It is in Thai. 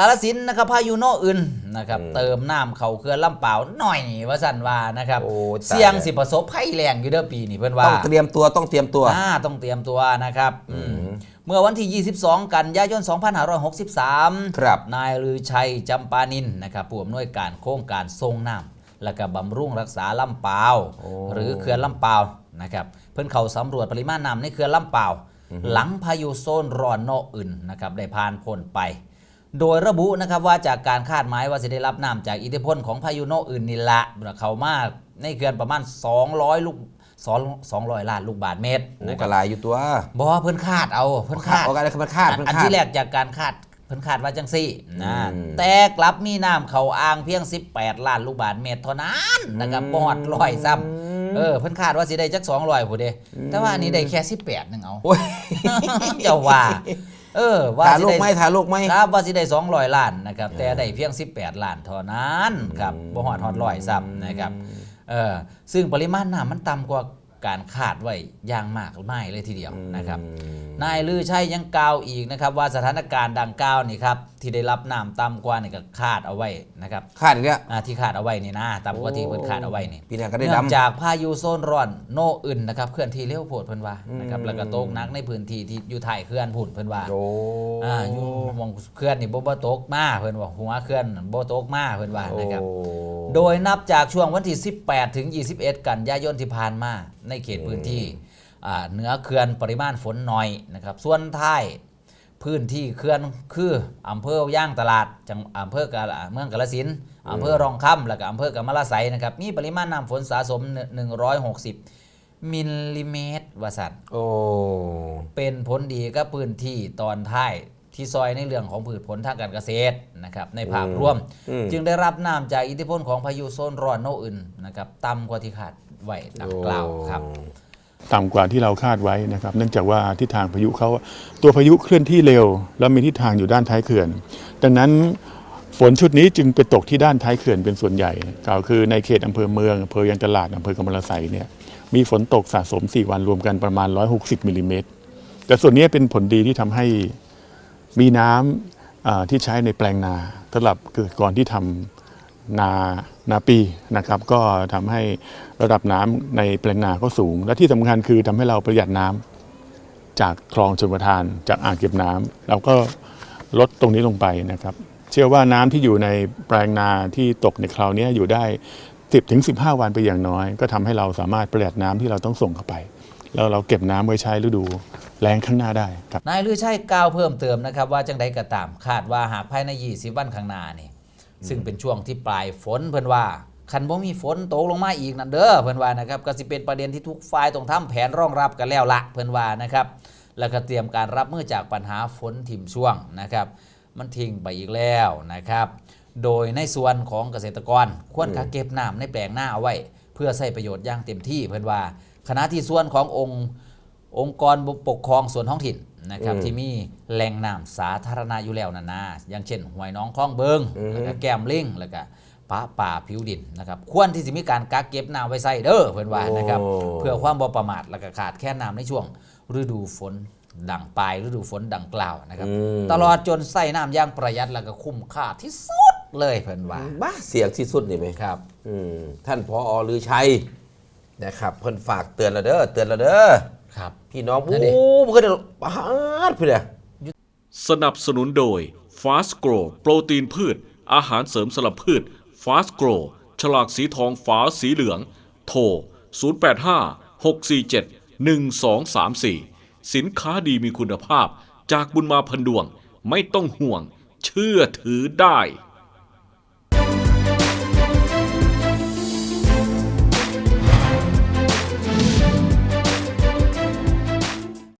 าลสินธุ์นะครับพายุโนอื่นนะครับอืมเติมน้ำเขาเขื่อนลำเปล่าวหน่อยว่าสันว่านะครับโอ้ตายเสี่ยงสิประสบภัยแรงอยู่เด้อปีนี้เพื่อนว่าต้องเตรียมตัวต้องเตรียมตัวอ่าต้องเตรียมตัวนะครับอืมอืมเมื่อวันที่ 22 กันยายน 2563 ครับ นายลือชัยจำปานินนะครับผู้อำนวยการโครงการทรงน้ำและก็บำรุงรักษาลำเปล่าวโอ้หรือเขื่อนลำเปล่าวนะครับเพิ่นเขาสำรวจปริมาณน้ำในเขื่อนลำเปล่าวหลังพายุโซนร้อนโนอื่นนะครับได้ผ่านพ้นไป โดยระบุนะครับว่าจากการคาดหมายว่าจะได้รับน้ำจากอิทธิพลของพายุโนอื่นนี่ละเขามาในเขื่อนประมาณ 200 ลูก2 200ล้านลูกบาทเมตรโอ้นะคกรับระลายอยู่ตัวบอกว่าเพิ่นคาดเอาเพิ่นคาดเอากันเลยมันคาดอันมันอันคาดที่แรกจากการคาดเพิ่นคาดว่าจังซี่นะอืมแต่กลับมีน้ำเขาอ่างเพียง 18 ล้านลูกบาทเมตรเท่านั้นนะครับบ่ฮอดร้อยซ้ำเออเพิ่นคาดว่าสิได้จัก200ผู้เด้แต่ว่าอันนี้ได้แค่ 18นึงเอาโอ้ยเจ้าว่า เออว่าถ่ายสิลูกได้ ไหมถ่ายลูกไหม ครับว่าสิได้200ล้านนะครับแต่ได้เพียง 18 ล้านเท่านั้นครับบ่ฮอดฮอดร้อยซ้ำนะครับเออซึ่งปริมาณน้ำมันต่ำกว่า การคาดไว้อย่างมากไม่เลยทีเดียวนะครับ นายลือชัยยังกล่าวอีกนะครับว่าสถานการณ์ดังกล่าวนี่ครับที่ได้รับน้ำต่ำกว่านี่ก็คาดเอาไว้นะครับคาดอีกแล้วอ่าที่คาดเอาไว้นี่นะต่ำกว่าที่เพิ่นคาดเอาไว้นี่ปีหน้าก็ได้เนื่องดำจากพายุโซนร้อนโนอื่นนะครับเคลื่อนที่เร็วโพดเพิ่นว่านะครับแล้วก็ตกหนักในพื้นที่ที่อยู่ท้ายเคลื่อนพุ่นเพิ่นว่าโอ้อ่าอยู่หมองเคลื่อนนี่บ่บ่ตกมาเพิ่นว่าหัวเคลื่อนบ่ตกมาเพิ่นว่านะครับ โอ้โดยนับจากช่วงวันที่ 18 ถึง 21 กันยายนที่ผ่านมาในเขตพื้นที่อ่าเหนือเขื่อนปริมาณฝนน้อยนะครับ ส่วนท้ายพื้นที่เขื่อนคืออำเภอย่างตลาดจังอำเภอกาฬเมืองกาฬสินธุ์อำเภอรองคำและก็อำเภอกำมะละไสนะครับมีปริมาณน้ำฝนสะสม 160 มิลลิเมตรว่าสันโอ้เป็นผลดีกับพื้นที่ตอนท้าย ที่ซอยในเรื่องของพืชผลทางการเกษตรนะครับในภาพรวม อืม จึงได้รับน้ำจากอิทธิพลของพายุโซนร้อนโนอื่นนะครับต่ำกว่าที่คาดไว้ดังกล่าวครับต่ำกว่าที่เราคาดไว้นะครับเนื่องจากว่าทิศทางพายุเขาตัวพายุเคลื่อนที่เร็ว แล้วมีทิศทางอยู่ด้านท้ายเขื่อน ดังนั้นฝนชุดนี้จึงไปตกที่ด้านท้ายเขื่อนเป็นส่วนใหญ่กล่าวคือในเขตอำเภอเมืองอำเภอยางตลาดอำเภอกำมะละไสเนี่ยมีฝนตกสะสม 4 วันรวมกันประมาณ 160มิลลิเมตรแต่ส่วนนี้เป็นผลดีที่ทำให้ มีน้ำอ่าที่ใช้ในแปลงนาสำหรับเกิดก่อนที่ทำนานาปีนะครับ ก็ทำให้ระดับน้ำในแปลงนาก็สูง และที่สำคัญคือทำให้เราประหยัดน้ำจากคลองชลประทานจากอ่างเก็บน้ำเราก็ลดตรงนี้ลงไปนะครับ เชื่อว่าน้ำที่อยู่ในแปลงนาที่ตกในคราวนี้อยู่ได้ 10ถึง15 วันไปอย่างน้อย ก็ทำให้เราสามารถประหยัดน้ำที่เราต้องส่งเข้าไป แล้วเราเก็บน้ำไว้ใช้ฤดูแล้งข้างหน้าได้ครับนายลือชัยกล่าวเพิ่มเติมนะครับ ว่าจังใดก็ตามคาดว่าหากภายใน 20 วันข้างหน้านี่ซึ่งเป็นช่วงที่ปลายฝนเพิ่นว่าคันบ่มีฝนตกลงมาอีกนั่นเด้อเพิ่นว่านะครับก็สิเป็นประเด็นที่ทุกฝ่ายต้องทำแผนรองรับกันแล้วละเพิ่นว่านะครับ แล้วก็เตรียมการรับมือจากปัญหาฝนถิ่มช่วงนะครับ มันทิ้งไปอีกแล้วนะครับ โดยในส่วนของเกษตรกรควรกักเก็บน้ำในแปลงหน้าเอาไว้ เพื่อใช้ประโยชน์อย่างเต็มที่เพิ่นว่า ขณะที่ส่วนขององค์องค์กรปกครองส่วนท้องถิ่นนะครับอืมที่มีแหล่งน้ำสาธารณะอยู่แล้วนานาอย่างเช่นห้วยน้องคลองเบิงอือฮึแล้วก็แก้มลิงแล้วก็ป่าป่าผิวดินนะครับควรที่จะมีการกักเก็บน้ำไว้ใส่เด้อเพื่อนว่านะครับโอ้เพื่อความบ่ประมาทและก็ขาดแค่น้ำในช่วง ฤดูฝนดังปลายฤดูฝนดังกล่าวนะครับอืมตลอดจนใส่น้ำอย่างประหยัดแล้วก็คุ้มค่าที่สุดเลยเพื่อนว่าบ้าเสียงที่สุดนี่ไหมครับอืมท่านพออลือชัย นะครับเพิ่นฝากเตือนเราเด้อเตือนเราเด้อครับ พี่น้องนั่ผู้นดิเพื่อนปาดพี่เด้อสนับสนุนโดย Fast Grow โปรตีนพืช อาหารเสริมสลับพืช Fast Grow ฉลากสีทองฝาสีเหลือง โทร 085 647 1234 สินค้าดีมีคุณภาพ จากบุญมาพันดวง ไม่ต้องห่วง เชื่อถือได้